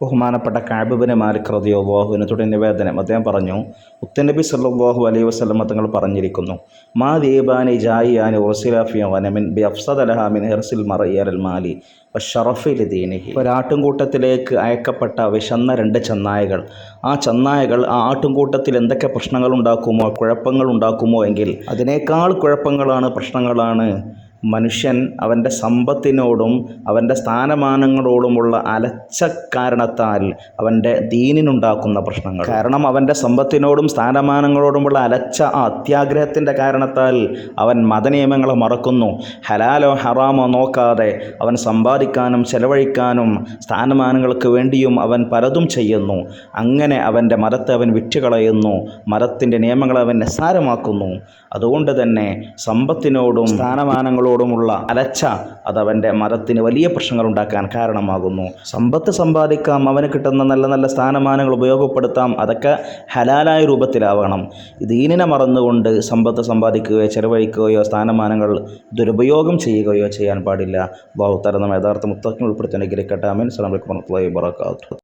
ബഹുമാനപ്പെട്ട കാബിബിന് മാലിക് റതിയോ വാഹുവിന് തുടങ്ങിയ നിവേദനം അദ്ദേഹം പറഞ്ഞു ഉത്തനബി സല്ലാഹു അലൈഹി വസ്ലമ തങ്ങൾ പറഞ്ഞിരിക്കുന്നു മാ ദീബാനി ജായിയാനി ഉർസിലാഫിയ ബി അഫ്സദലഹാമിൻ ഹെർസിൽ മറയ്യൽ മാലി ഷറഫിൽ ദീനിഹി. ഒരാട്ടുംകൂട്ടത്തിലേക്ക് അയക്കപ്പെട്ട വിശന്ന രണ്ട് ചെന്നായകൾ ആ ചെന്നായകൾ ആ ആട്ടുംകൂട്ടത്തിൽ എന്തൊക്കെ പ്രശ്നങ്ങൾ ഉണ്ടാക്കുമോ കുഴപ്പങ്ങൾ ഉണ്ടാക്കുമോ എങ്കിൽ അതിനേക്കാൾ കുഴപ്പങ്ങളാണ് പ്രശ്നങ്ങളാണ് മനുഷ്യൻ അവന്റെ സമ്പത്തിനോടും അവന്റെ സ്ഥാനമാനങ്ങളോടുമുള്ള അലച്ച കാരണത്താൽ അവന്റെ ദീനിനുണ്ടാക്കുന്ന പ്രശ്നങ്ങൾ. കാരണം അവന്റെ സമ്പത്തിനോടും സ്ഥാനമാനങ്ങളോടുമുള്ള അലച്ച ആ അത്യാഗ്രഹത്തിന്റെ കാരണത്താൽ അവൻ മതനിയമങ്ങളെ മറക്കുന്നു. ഹലാലോ ഹറാമോ നോക്കാതെ അവൻ സമ്പാദിക്കാനും ചെലവഴിക്കാനും സ്ഥാനമാനങ്ങൾക്ക് വേണ്ടിയും അവൻ പലതും ചെയ്യുന്നു. അങ്ങനെ അവന്റെ മതത്തെ അവൻ വിറ്റുകളയുന്നു. മതത്തിന്റെ നിയമങ്ങളെ അവൻ നിസ്സാരമാക്കുന്നു. അതുകൊണ്ട് തന്നെ സമ്പത്തിനോടും സ്ഥാനമാനങ്ങളോടുമുള്ള അലച്ച അതവന്റെ മതത്തിന് വലിയ പ്രശ്നങ്ങൾ ഉണ്ടാക്കാൻ കാരണമാകുന്നു. സമ്പത്ത് സമ്പാദിക്കാം അവന് കിട്ടുന്ന നല്ല നല്ല സ്ഥാനമാനങ്ങൾ ഉപയോഗപ്പെടുത്താം അതൊക്കെ ഹലാലായ രൂപത്തിലാവണം. ദീനിനെ മറന്നുകൊണ്ട് സമ്പത്ത് സമ്പാദിക്കുകയോ ചെലവഴിക്കുകയോ സ്ഥാനമാനങ്ങൾ ദുരുപയോഗം ചെയ്യുകയോ ചെയ്യാൻ പാടില്ല. ബാഹുത്തര നമ്മ യഥാർത്ഥ മുത്തജ്ഞ ഉൾപ്പെടുത്തി അനുഗ്രഹിക്കട്ടെ. അമീൻ അസ്സാം വലൈക്കും